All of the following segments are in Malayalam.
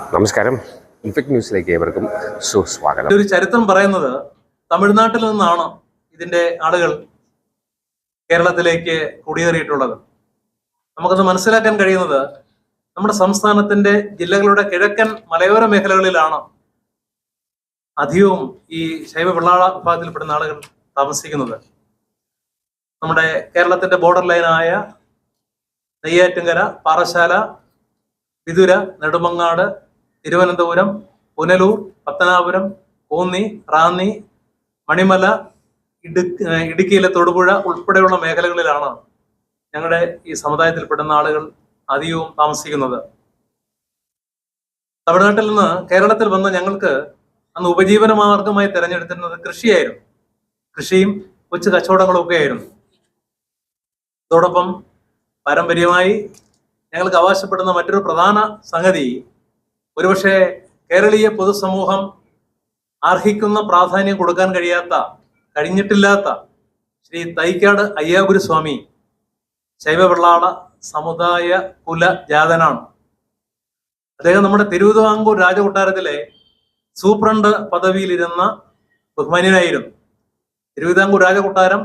നമസ്കാരം. ഇൻഫെക്ട് ന്യൂസിലേക്ക് ഏവർക്കും സുസ്വാഗതം. ഒരു ചരിത്രം പറയുന്നത് തമിഴ്നാട്ടിൽ നിന്നാണ് ഇതിന്റെ ആളുകൾ കേരളത്തിലേക്ക് കുടിയേറിയിട്ടുള്ളത്. നമുക്കത് മനസ്സിലാക്കാൻ കഴിയുന്നത് നമ്മുടെ സംസ്ഥാനത്തിന്റെ ജില്ലകളുടെ കിഴക്കൻ മലയോര മേഖലകളിലാണ് അധികവും ഈ ശൈവ വെള്ളാള വിഭാഗത്തിൽപ്പെടുന്ന ആളുകൾ താമസിക്കുന്നത്. നമ്മുടെ കേരളത്തിന്റെ ബോർഡർ ലൈനായ നെയ്യാറ്റിങ്കര പാറശാല വിതുര നെടുമങ്ങാട് തിരുവനന്തപുരം പുനലൂർ പത്തനാപുരം കോന്നി റാന്നി മണിമല ഇടുക്കി ഇടുക്കിയിലെ തൊടുപുഴ ഉൾപ്പെടെയുള്ള മേഖലകളിലാണ് ഞങ്ങളുടെ ഈ സമുദായത്തിൽപ്പെടുന്ന ആളുകൾ അധികവും താമസിക്കുന്നത്. തമിഴ്നാട്ടിൽ നിന്ന് കേരളത്തിൽ വന്ന് ഞങ്ങൾക്ക് അന്ന് ഉപജീവന മാർഗമായി തിരഞ്ഞെടുത്തിരുന്നത് കൃഷിയായിരുന്നു. കൃഷിയും കൊച്ചു കച്ചവടങ്ങളും ഒക്കെ ആയിരുന്നു അതോടൊപ്പം പാരമ്പര്യമായി ഞങ്ങൾക്ക് അവകാശപ്പെടുന്ന മറ്റൊരു പ്രധാന സംഗതി ഒരുപക്ഷെ കേരളീയ പൊതുസമൂഹം അർഹിക്കുന്ന പ്രാധാന്യം കൊടുക്കാൻ കഴിയാത്ത കഴിഞ്ഞിട്ടില്ലാത്ത ശ്രീ തൈക്കാട് അയ്യാഗുരു സ്വാമി ശൈവവെള്ളാള സമുദായ കുല ജാതനാണ്. അദ്ദേഹം നമ്മുടെ തിരുവിതാംകൂർ രാജകൊട്ടാരത്തിലെ സൂപ്രണ്ട് പദവിയിലിരുന്ന ബഹുമാന്യനായിരുന്നു. തിരുവിതാംകൂർ രാജകൊട്ടാരം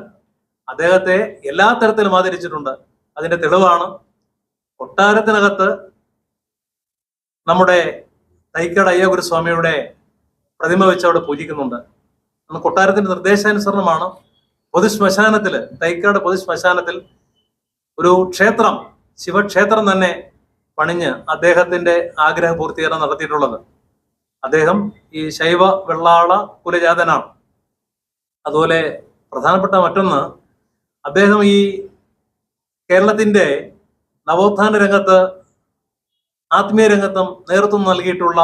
അദ്ദേഹത്തെ എല്ലാ തരത്തിലും ആദരിച്ചിട്ടുണ്ട്. അതിന്റെ തെളിവാണ് കൊട്ടാരത്തിനകത്ത് നമ്മുടെ തൈക്കാട് അയ്യഗുരു സ്വാമിയുടെ പ്രതിമ വെച്ച് അവിടെ പൂജിക്കുന്നുണ്ട്. അന്ന് കൊട്ടാരത്തിന്റെ നിർദ്ദേശാനുസരണമാണ് പൊതുശ്മശാനത്തിൽ തൈക്കാട് പൊതുശ്മശാനത്തിൽ ഒരു ക്ഷേത്രം ശിവക്ഷേത്രം തന്നെ പണിഞ്ഞ് അദ്ദേഹത്തിന്റെ ആഗ്രഹ പൂർത്തീകരണം നടത്തിയിട്ടുള്ളത്. അദ്ദേഹം ഈ ശൈവ വെള്ളാള കുലജാതനാണ്. അതുപോലെ പ്രധാനപ്പെട്ട മറ്റൊന്ന് അദ്ദേഹം ഈ കേരളത്തിന്റെ നവോത്ഥാന രംഗത്ത് ആത്മീയ രംഗത്തും നേതൃത്വം നൽകിയിട്ടുള്ള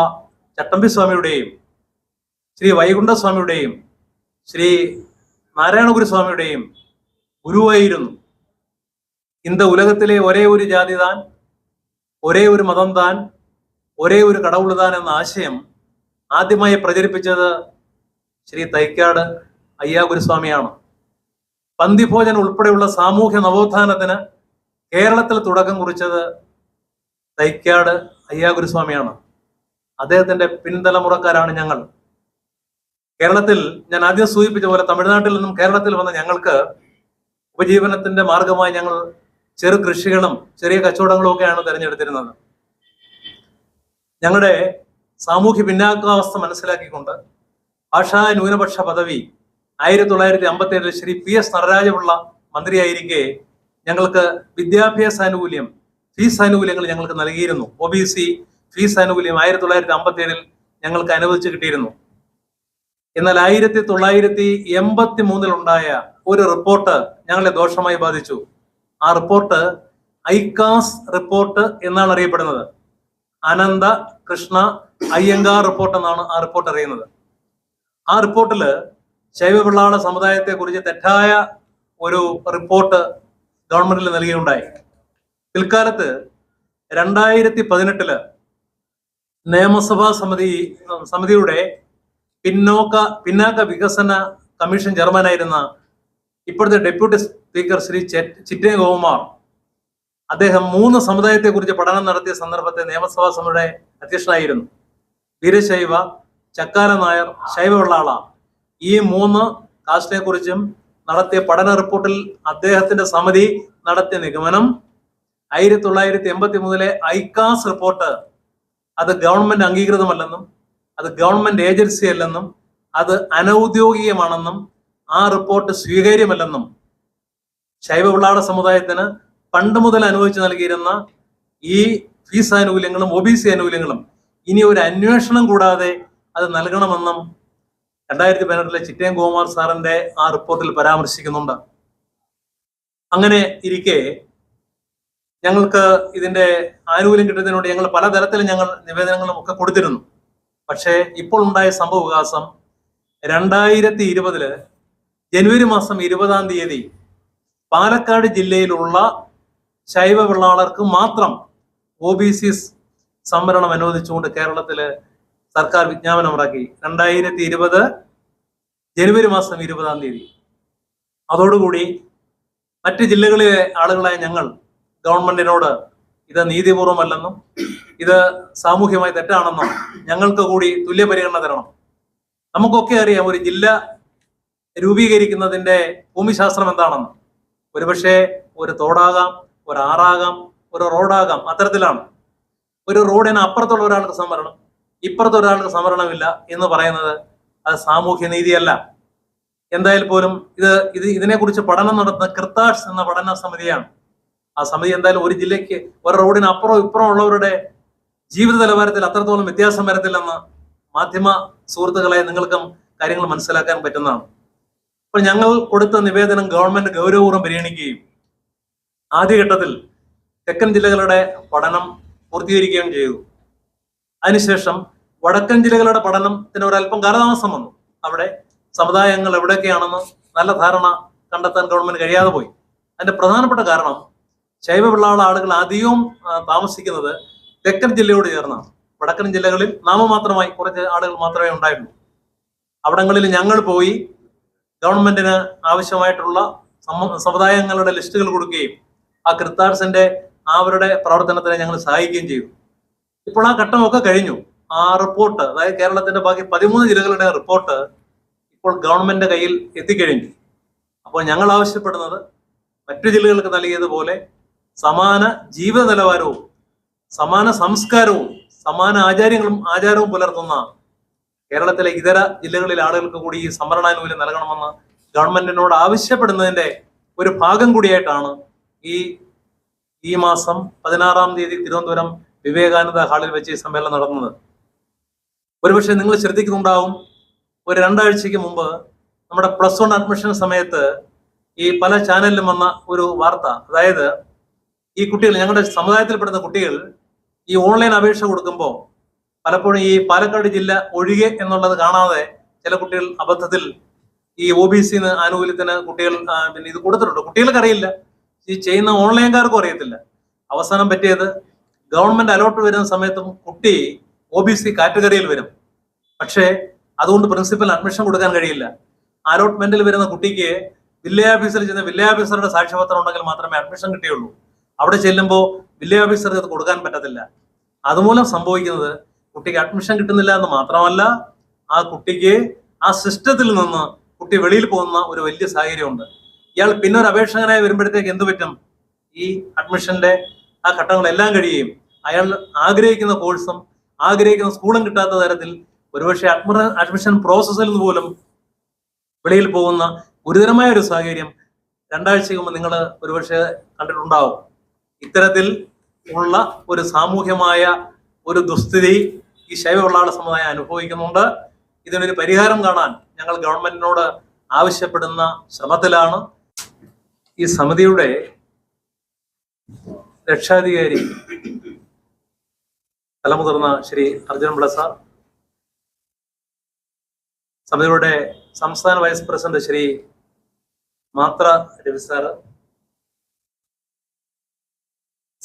ചട്ടമ്പി സ്വാമിയുടെയും ശ്രീ വൈകുണ്ഠസ്വാമിയുടെയും ശ്രീ നാരായണഗുരു സ്വാമിയുടെയും ഗുരുവായിരുന്നു. ഇന്ന് ഉലകത്തിലെ ഒരേ ഒരു ജാതി താൻ ഒരേ ഒരു മതം താൻ ഒരേ ഒരു കടവുള്ള താൻ എന്ന ആശയം ആദ്യമായി പ്രചരിപ്പിച്ചത് ശ്രീ തൈക്കാട് അയ്യാ ഗുരുസ്വാമിയാണ് പന്തിഭോജൻ ഉൾപ്പെടെയുള്ള സാമൂഹ്യ നവോത്ഥാനത്തിന് കേരളത്തിൽ തുടക്കം കുറിച്ചത് തൈക്കാട് അയ്യാ ഗുരുസ്വാമിയാണ് അദ്ദേഹത്തിന്റെ പിൻതലമുറക്കാരാണ് ഞങ്ങൾ. കേരളത്തിൽ ഞാൻ ആദ്യം സൂചിപ്പിച്ച പോലെ തമിഴ്നാട്ടിൽ നിന്നും കേരളത്തിൽ വന്ന ഞങ്ങൾക്ക് ഉപജീവനത്തിന്റെ മാർഗമായി ഞങ്ങൾ ചെറു കൃഷികളും ചെറിയ കച്ചവടങ്ങളും ഒക്കെയാണ് തിരഞ്ഞെടുത്തിരുന്നത്. ഞങ്ങളുടെ സാമൂഹ്യ പിന്നാക്കാവസ്ഥ മനസ്സിലാക്കിക്കൊണ്ട് ഭാഷാ ന്യൂനപക്ഷ പദവി ആയിരത്തി തൊള്ളായിരത്തി അമ്പത്തി ഏഴിൽ ശ്രീ പി എസ് നടരാജപിള്ള മന്ത്രിയായിരിക്കെ ഞങ്ങൾക്ക് വിദ്യാഭ്യാസ ആനുകൂല്യം ഫീസ് ആനുകൂല്യങ്ങൾ ഞങ്ങൾക്ക് നൽകിയിരുന്നു. ഒ ബി സി ഫീസ് ആനുകൂല്യം ആയിരത്തി തൊള്ളായിരത്തി അമ്പത്തി ഏഴിൽ ഞങ്ങൾക്ക് അനുവദിച്ചു കിട്ടിയിരുന്നു. എന്നാൽ ആയിരത്തി തൊള്ളായിരത്തി എൺപത്തി മൂന്നിലുണ്ടായ ഒരു റിപ്പോർട്ട് ഞങ്ങളെ ദോഷമായി ബാധിച്ചു. ആ റിപ്പോർട്ട് ഐകാസ് റിപ്പോർട്ട് എന്നാണ് അറിയപ്പെടുന്നത്. അനന്ത കൃഷ്ണ അയ്യങ്കാർ റിപ്പോർട്ട് എന്നാണ് ആ റിപ്പോർട്ട് അറിയുന്നത്. ആ റിപ്പോർട്ടിൽ ശൈവപിള്ളാള സമുദായത്തെ കുറിച്ച് തെറ്റായ ഒരു റിപ്പോർട്ട് ഗവൺമെന്റിൽ നൽകിയുണ്ടായി പിൽക്കാലത്ത് രണ്ടായിരത്തി പതിനെട്ടിൽ നിയമസഭാ സമിതി സമിതിയുടെ പിന്നോക്ക പിന്നാക്ക വികസന കമ്മീഷൻ ചെയർമാനായിരുന്ന ഇപ്പോഴത്തെ ഡെപ്യൂട്ടി സ്പീക്കർ ശ്രീ ചിറ്റേ ഗോകുമാർ അദ്ദേഹം മൂന്ന് സമുദായത്തെ കുറിച്ച് പഠനം നടത്തിയ സന്ദർഭത്തെ നിയമസഭാ സമിതിയുടെ അധ്യക്ഷനായിരുന്നു. വീരശൈവ ചക്കാല നായർ ശൈവവെള്ളാള ഈ മൂന്ന് കാസ്റ്റിനെ കുറിച്ചും നടത്തിയ പഠന റിപ്പോർട്ടിൽ അദ്ദേഹത്തിന്റെ സമിതി നടത്തിയ നിഗമനം ആയിരത്തി തൊള്ളായിരത്തി എൺപത്തി മൂന്നിലെ ഐക്കാസ് റിപ്പോർട്ട് അത് ഗവൺമെന്റ് അംഗീകൃതമല്ലെന്നും അത് ഗവൺമെന്റ് ഏജൻസി അല്ലെന്നും അത് അനൗദ്യോഗികമാണെന്നും ആ റിപ്പോർട്ട് സ്വീകാര്യമല്ലെന്നും ശൈവവിളാട സമുദായത്തിന് പണ്ട് മുതൽ അനുവദിച്ചു നൽകിയിരുന്ന ഈ ഫീസ് ആനുകൂല്യങ്ങളും ഒ ബി സി ആനുകൂല്യങ്ങളും ഇനി ഒരു അന്വേഷണം കൂടാതെ അത് നൽകണമെന്നും രണ്ടായിരത്തി പതിനെട്ടിലെ ചിറ്റേൻ ഗോകുമാർ സാറിന്റെ ആ റിപ്പോർട്ടിൽ പരാമർശിക്കുന്നുണ്ട്. അങ്ങനെ ഇരിക്കെ ഞങ്ങൾക്ക് ഇതിന്റെ ആനുകൂല്യം കിട്ടുന്നതിനോട് ഞങ്ങൾ പലതരത്തിൽ ഞങ്ങൾ നിവേദനങ്ങളും ഒക്കെ കൊടുത്തിരുന്നു. പക്ഷേ ഇപ്പോൾ ഉണ്ടായ സംഭവ വികാസം രണ്ടായിരത്തി ഇരുപതിൽ ജനുവരി മാസം ഇരുപതാം തീയതി പാലക്കാട് ജില്ലയിലുള്ള ശൈവ വെള്ളാളർക്ക് മാത്രം ഒ ബി സി സംവരണം അനുവദിച്ചുകൊണ്ട് കേരളത്തിൽ സർക്കാർ വിജ്ഞാപനം ഇറക്കി രണ്ടായിരത്തി ഇരുപത് ജനുവരി മാസം ഇരുപതാം തീയതി. അതോടുകൂടി മറ്റ് ജില്ലകളിലെ ആളുകളായ ഞങ്ങൾ ഗവൺമെന്റിനോട് ഇത് നീതിപൂർവമല്ലെന്നും ഇത് സാമൂഹ്യമായി തെറ്റാണെന്നും ഞങ്ങൾക്ക് കൂടി തുല്യ പരിഗണന തരണം. നമുക്കൊക്കെ അറിയാം ഒരു ജില്ല രൂപീകരിക്കുന്നതിന്റെ ഭൂമിശാസ്ത്രം എന്താണെന്ന്. ഒരുപക്ഷെ ഒരു തോടാകാം ഒരു ആറാകാം ഒരു റോഡാകാം അത്തരത്തിലാണ്. ഒരു റോഡിന് അപ്പുറത്തുള്ള ഒരാൾക്ക് സംവരണം ഇപ്പുറത്ത് ഒരാൾക്ക് സംവരണമില്ല എന്ന് പറയുന്നത് അത് സാമൂഹ്യ നീതിയല്ല. എന്തായാലും പോലും ഇത് ഇത് ഇതിനെക്കുറിച്ച് പഠനം നടത്തുന്ന കൃത്താഷ് എന്ന പഠന സമിതിയാണ്. ആ സമിതി എന്തായാലും ഒരു ജില്ലയ്ക്ക് ഒരു റോഡിന് അപ്പുറം ഇപ്പുറം ഉള്ളവരുടെ ജീവിത നിലവാരത്തിൽ അത്രത്തോളം വ്യത്യാസം വരത്തില്ലെന്ന് മാധ്യമ സുഹൃത്തുക്കളെ നിങ്ങൾക്കും കാര്യങ്ങൾ മനസ്സിലാക്കാൻ പറ്റുന്നതാണ്. അപ്പോൾ ഞങ്ങൾ കൊടുത്ത നിവേദനം ഗവൺമെന്റ് ഗൗരവപൂർവം പരിഗണിക്കുകയും ആദ്യഘട്ടത്തിൽ തെക്കൻ ജില്ലകളുടെ പഠനം പൂർത്തീകരിക്കുകയും ചെയ്തു. അതിനുശേഷം വടക്കൻ ജില്ലകളുടെ പഠനത്തിന് ഒരല്പം കാലതാമസം വന്നു. അവിടെ സമുദായങ്ങൾ എവിടെയൊക്കെയാണെന്ന് നല്ല ധാരണ കണ്ടെത്താൻ ഗവൺമെന്റ് കഴിയാതെ പോയി. അതിന്റെ പ്രധാനപ്പെട്ട കാരണം ശൈവപിള്ളാള ആളുകൾ അധികവും താമസിക്കുന്നത് തെക്കൻ ജില്ലയോട് ചേർന്നാണ്. വടക്കൻ ജില്ലകളിൽ നാമമാത്രമായി കുറച്ച് ആളുകൾ മാത്രമേ ഉണ്ടായിട്ടുള്ളൂ അവിടങ്ങളിൽ ഞങ്ങൾ പോയി ഗവൺമെന്റിന് ആവശ്യമായിട്ടുള്ള സമുദായങ്ങളുടെ ലിസ്റ്റുകൾ കൊടുക്കുകയും ആ കൃത്താർസിന്റെ അവരുടെ പ്രവർത്തനത്തിനെ ഞങ്ങൾ സഹായിക്കുകയും ചെയ്തു. ഇപ്പോൾ ആ ഘട്ടമൊക്കെ കഴിഞ്ഞു. ആ റിപ്പോർട്ട് അതായത് കേരളത്തിന്റെ ബാക്കി പതിമൂന്ന് ജില്ലകളുടെ റിപ്പോർട്ട് ഇപ്പോൾ ഗവൺമെന്റിന്റെ കയ്യിൽ എത്തിക്കഴിഞ്ഞു. അപ്പോൾ ഞങ്ങൾ ആവശ്യപ്പെടുന്നത് മറ്റു ജില്ലകൾക്ക് നൽകിയതുപോലെ സമാന ജീവിത നിലവാരവും സമാന സംസ്കാരവും സമാന ആചാര്യങ്ങളും ആചാരവും പുലർത്തുന്ന കേരളത്തിലെ ഇതര ജില്ലകളിലെ ആളുകൾക്ക് കൂടി ഈ സംവരണാനുകൂല്യം നൽകണമെന്ന് ഗവൺമെന്റിനോട് ആവശ്യപ്പെടുന്നതിന്റെ ഒരു ഭാഗം കൂടിയായിട്ടാണ് ഈ ഈ മാസം പതിനാറാം തീയതി തിരുവനന്തപുരം വിവേകാനന്ദ ഹാളിൽ വെച്ച് ഈ സമ്മേളനം നടന്നത്. ഒരുപക്ഷെ നിങ്ങൾ ശ്രദ്ധിക്കുന്നുണ്ടാവും ഒരു രണ്ടാഴ്ചയ്ക്ക് മുമ്പ് നമ്മുടെ പ്ലസ് വൺ അഡ്മിഷൻ സമയത്ത് ഈ പല ചാനലിലും വന്ന ഒരു വാർത്ത അതായത് ഈ കുട്ടികൾ ഞങ്ങളുടെ സമുദായത്തിൽപ്പെടുന്ന കുട്ടികൾ ഈ ഓൺലൈൻ അപേക്ഷ കൊടുക്കുമ്പോൾ പലപ്പോഴും ഈ പാലക്കാട് ജില്ല ഒഴികെ എന്നുള്ളത് കാണാതെ ചില കുട്ടികൾ അബദ്ധത്തിൽ ഈ ഒ ബി സിന്ന് ആനുകൂല്യത്തിന് കുട്ടികൾ പിന്നെ ഇത് കൊടുത്തിട്ടുണ്ട്. കുട്ടികൾക്ക് അറിയില്ല ഈ ചെയ്യുന്ന ഓൺലൈൻകാർക്കും അറിയത്തില്ല. അവസാനം പറ്റിയത് ഗവൺമെന്റ് അലോട്ട് വരുന്ന സമയത്തും കുട്ടി ഒ ബി സി കാറ്റഗറിയിൽ വരും. പക്ഷേ അതുകൊണ്ട് പ്രിൻസിപ്പൽ അഡ്മിഷൻ കൊടുക്കാൻ കഴിയില്ല. അലോട്ട്മെന്റിൽ വരുന്ന കുട്ടിക്ക് വില്ലേജ് ഓഫീസറിൽ ചെന്ന വില്ലേജ് ഓഫീസറുടെ സാക്ഷ്യപത്രം ഉണ്ടെങ്കിൽ മാത്രമേ അഡ്മിഷൻ കിട്ടിയുള്ളൂ. അവിടെ ചെല്ലുമ്പോൾ വില്ലേജ് ഓഫീസർക്ക് അത് കൊടുക്കാൻ പറ്റത്തില്ല. അതുമൂലം സംഭവിക്കുന്നത് കുട്ടിക്ക് അഡ്മിഷൻ കിട്ടുന്നില്ല എന്ന് മാത്രമല്ല ആ കുട്ടിക്ക് ആ സിസ്റ്റത്തിൽ നിന്ന് കുട്ടി വെളിയിൽ പോകുന്ന ഒരു വലിയ സാഹചര്യമുണ്ട്. ഇയാൾ പിന്നെ ഒരു അപേക്ഷകനായി വരുമ്പോഴത്തേക്ക് എന്ത് പറ്റും? ഈ അഡ്മിഷന്റെ ആ ഘട്ടങ്ങളെല്ലാം കഴിയുകയും അയാൾ ആഗ്രഹിക്കുന്ന കോഴ്സും ആഗ്രഹിക്കുന്ന സ്കൂളും കിട്ടാത്ത തരത്തിൽ ഒരുപക്ഷെ അഡ്മി അഡ്മിഷൻ പ്രോസസ്സിൽ നിന്ന് പോലും വെളിയിൽ പോകുന്ന ഗുരുതരമായ ഒരു സാഹചര്യം രണ്ടാഴ്ച മുമ്പ് നിങ്ങൾ ഒരുപക്ഷെ കണ്ടിട്ടുണ്ടാവും. ഇത്തരത്തിൽ ഉള്ള ഒരു സാമൂഹ്യമായ ഒരു ദുസ്ഥിതി ഈ ശൈവവെള്ളാള സമുദായം അനുഭവിക്കുന്നുണ്ട്. ഇതിനൊരു പരിഹാരം കാണാൻ ഞങ്ങൾ ഗവൺമെന്റിനോട് ആവശ്യപ്പെടുന്ന ശ്രമത്തിലാണ് ഈ സമിതിയുടെ രക്ഷാധികാരി തലമുതിർന്ന ശ്രീ അർജുൻ പിള്ള സാർ സമിതിയുടെ സംസ്ഥാന വൈസ് പ്രസിഡന്റ് ശ്രീ മാത്ര രവി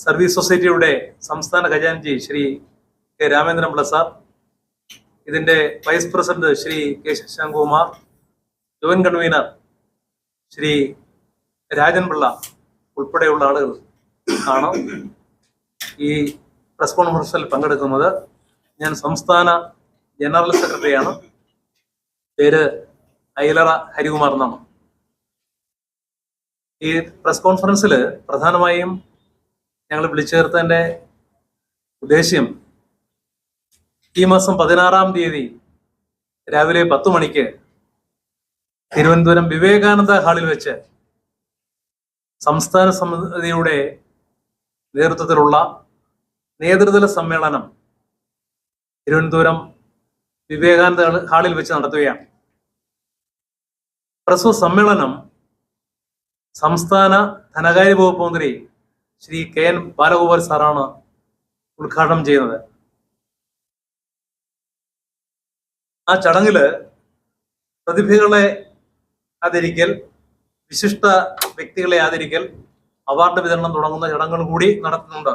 സർവീസ് സൊസൈറ്റിയുടെ സംസ്ഥാന ഖജാൻജി ശ്രീ കെ രാമേന്ദ്രൻ പിള്ള സാർ ഇതിന്റെ vice president Shri K Shashankumar joint convener Shri Rajan Pillai ഉൾപ്പെടെയുള്ള ആളുകൾ ആണ് ഈ പ്രസ് കോൺഫറൻസിൽ പങ്കെടുക്കുന്നത്. ഞാൻ സംസ്ഥാന ജനറൽ സെക്രട്ടറിയാണ്. പേര് അയലറ ഹരികുമാർ എന്നാണ്. ഈ പ്രസ് കോൺഫറൻസിൽ പ്രധാനമായും ഞങ്ങൾ വിളിച്ചു ചേർത്തതിന്റെ ഉദ്ദേശ്യം ഈ മാസം പതിനാറാം തീയതി രാവിലെ പത്ത് മണിക്ക് തിരുവനന്തപുരം വിവേകാനന്ദ ഹാളിൽ വെച്ച് സംസ്ഥാന സമിതിയുടെ നേതൃത്വത്തിലുള്ള നേതൃതല സമ്മേളനം തിരുവനന്തപുരം വിവേകാനന്ദ ഹാളിൽ വെച്ച് നടത്തുകയാണ്. പ്രസ്തുത സമ്മേളനം സംസ്ഥാന ധനകാര്യ വകുപ്പ് മന്ത്രി ശ്രീ കെ എൻ ബാലഗോപാൽ സാറാണ് ഉദ്ഘാടനം ചെയ്യുന്നത്. ആ ചടങ്ങിൽ പ്രതിഭകളെ ആദരിക്കൽ വിശിഷ്ട വ്യക്തികളെ ആദരിക്കൽ അവാർഡ് വിതരണം തുടങ്ങുന്ന ചടങ്ങുകൾ കൂടി നടത്തുന്നുണ്ട്.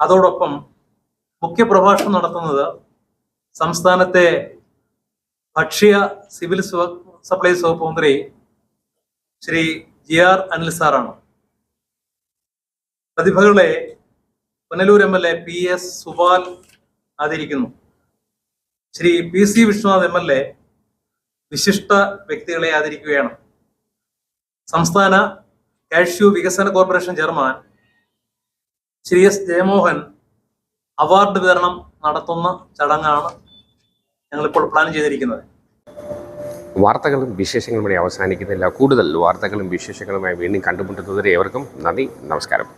അതോടൊപ്പം മുഖ്യപ്രഭാഷണം നടത്തുന്നത് സംസ്ഥാനത്തെ ഭക്ഷ്യ സിവിൽ സപ്ലൈസ് വകുപ്പ് മന്ത്രി ശ്രീ ജി ആർ അനിൽ സാറാണ്. പ്രതിഭകളെ Punalur M L A P S Subal ആദരിക്കുന്നു. Shri P C Vishwanath M L A വിശിഷ്ട വ്യക്തികളെ ആദരിക്കുകയാണ്. സംസ്ഥാന കാഷ്യൂ വികസന corporation chairman Shri S Jayamohan award വിതരണം നടത്തുന്ന ചടങ്ങാണ് ഞങ്ങളിപ്പോൾ പ്ലാൻ ചെയ്തിരിക്കുന്നത്. വാർത്തകളും വിശേഷങ്ങളും അവസാനിക്കുന്നില്ല. കൂടുതൽ വാർത്തകളും വിശേഷങ്ങളുമായി വീണ്ടും കണ്ടുമുട്ടുന്നതുവരെ ഏവർക്കും നന്ദി നമസ്കാരം.